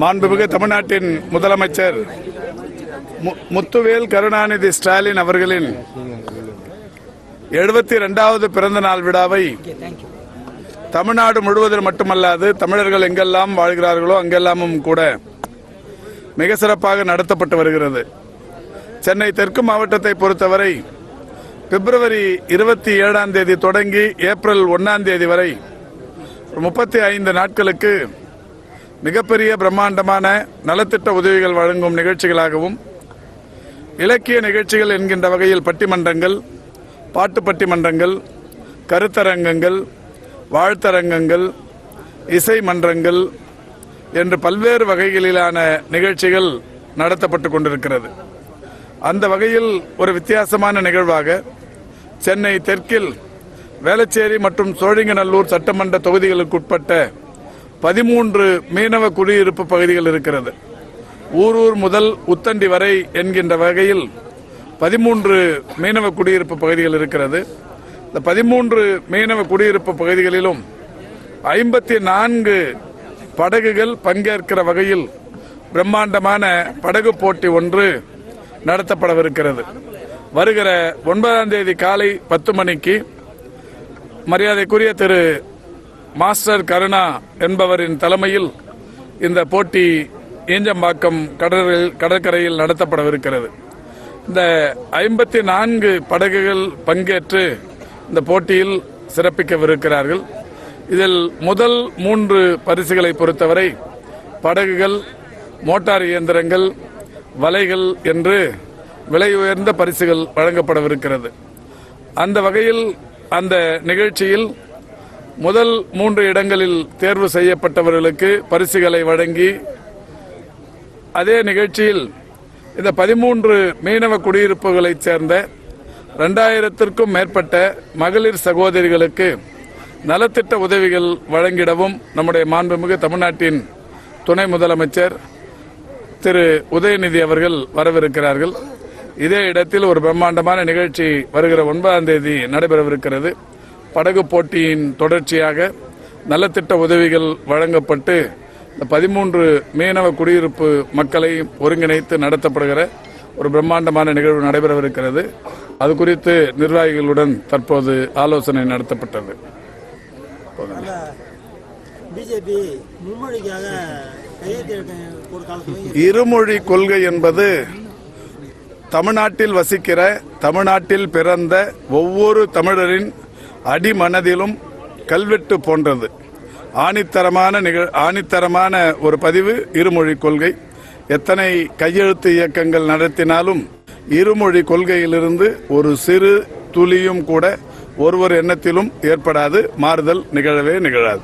மாண்புமிகு தமிழ்நாட்டின் முதலமைச்சர் முத்துவேல் கருணாநிதி ஸ்டாலின் அவர்களின் எழுபத்தி இரண்டாவது பிறந்த நாள் விழாவை தமிழ்நாடு முழுவதும் மட்டுமல்லாது தமிழர்கள் எங்கெல்லாம் வாழ்கிறார்களோ அங்கெல்லாமும் கூட மிக சிறப்பாக நடத்தப்பட்டு வருகிறது. சென்னை தெற்கு மாவட்டத்தை பொறுத்தவரை பிப்ரவரி இருபத்தி ஏழாம் தேதி தொடங்கி ஏப்ரல் ஒன்னாம் தேதி வரை முப்பத்தி ஐந்து நாட்களுக்கு மிகப்பெரிய பிரம்மாண்டமான நலத்திட்ட உதவிகள் வழங்கும் நிகழ்ச்சிகளாகவும் இலக்கிய நிகழ்ச்சிகள் என்கின்ற வகையில் பட்டிமன்றங்கள் பாட்டு பட்டிமன்றங்கள் கருத்தரங்கங்கள் வாழ்த்தரங்கங்கள் இசை மன்றங்கள் என்று பல்வேறு வகைகளிலான நிகழ்ச்சிகள் நடத்தப்பட்டு கொண்டிருக்கிறது. அந்த வகையில் ஒரு வித்தியாசமான நிகழ்வாக சென்னை தெற்கில் வேளச்சேரி மற்றும் சோழிங்கநல்லூர் சட்டமன்ற தொகுதிகளுக்குட்பட்ட பதிமூன்று மீனவ குடியிருப்பு பகுதிகள் இருக்கிறது. ஊரூர் முதல் உத்தண்டி வரை என்கின்ற வகையில் பதிமூன்று மீனவ குடியிருப்பு பகுதிகள் இருக்கிறது. இந்த பதிமூன்று மீனவ குடியிருப்பு பகுதிகளிலும் ஐம்பத்தி நான்கு படகுகள் பங்கேற்கிற வகையில் பிரம்மாண்டமான படகு போட்டி ஒன்று நடத்தப்படவிருக்கிறது. வருகிற ஒன்பதாம் தேதி காலை பத்து மணிக்கு மரியாதைக்குரிய திரு மாஸ்டர் கருணா என்பவரின் தலைமையில் இந்த போட்டி ஈஞ்சம்பாக்கம் கடல் கடற்கரையில் நடத்தப்படவிருக்கிறது. இந்த ஐம்பத்தி நான்கு படகுகள் பங்கேற்று இந்த போட்டியில் சிறப்பிக்கவிருக்கிறார்கள். இதில் முதல் மூன்று பரிசுகளை பொறுத்தவரை படகுகள் மோட்டார் இயந்திரங்கள் வலைகள் என்று விலை உயர்ந்த பரிசுகள் வழங்கப்படவிருக்கிறது. அந்த வகையில் அந்த நிகழ்ச்சியில் முதல் மூன்று இடங்களில் தேர்வு செய்யப்பட்டவர்களுக்கு பரிசுகளை வழங்கி அதே நிகழ்ச்சியில் இந்த பதிமூன்று மீனவ குடியிருப்புகளைச் சேர்ந்த ரெண்டாயிரத்திற்கும் மேற்பட்ட மகளிர் சகோதரிகளுக்கு நலத்திட்ட உதவிகள் வழங்கிடவும் நம்முடைய மாண்புமிகு தமிழ்நாட்டின் துணை முதலமைச்சர் திரு உதயநிதி அவர்கள் வரவிருக்கிறார்கள். இதே இடத்தில் ஒரு பிரம்மாண்டமான நிகழ்ச்சி வருகிற ஒன்பதாம் தேதி நடைபெறவிருக்கிறது. படகு போட்டியின் தொடர்ச்சியாக நலத்திட்ட உதவிகள் வழங்கப்பட்டு இந்த பதிமூன்று மீனவ குடியிருப்பு மக்களை ஒருங்கிணைத்து நடத்தப்படுகிற ஒரு பிரம்மாண்டமான நிகழ்வு நடைபெறவிருக்கிறது. அது குறித்து நிர்வாகிகளுடன் தற்போது ஆலோசனை நடத்தப்பட்டது. இருமொழி கொள்கை என்பது தமிழ்நாட்டில் வசிக்கிற தமிழ்நாட்டில் பிறந்த ஒவ்வொரு தமிழரின் அடிமனதிலும் கல்வெட்டு போன்றது. ஆணித்தரமான நிகழ் ஆணித்தரமான ஒரு பதிவு இருமொழி கொள்கை. எத்தனை கையெழுத்து இயக்கங்கள் நடத்தினாலும் இருமொழி கொள்கையிலிருந்து ஒரு சிறு துளியும் கூட ஒருவர் எண்ணத்திலும் ஏற்படாது மாறுதல் நிகழவே நிகழாது.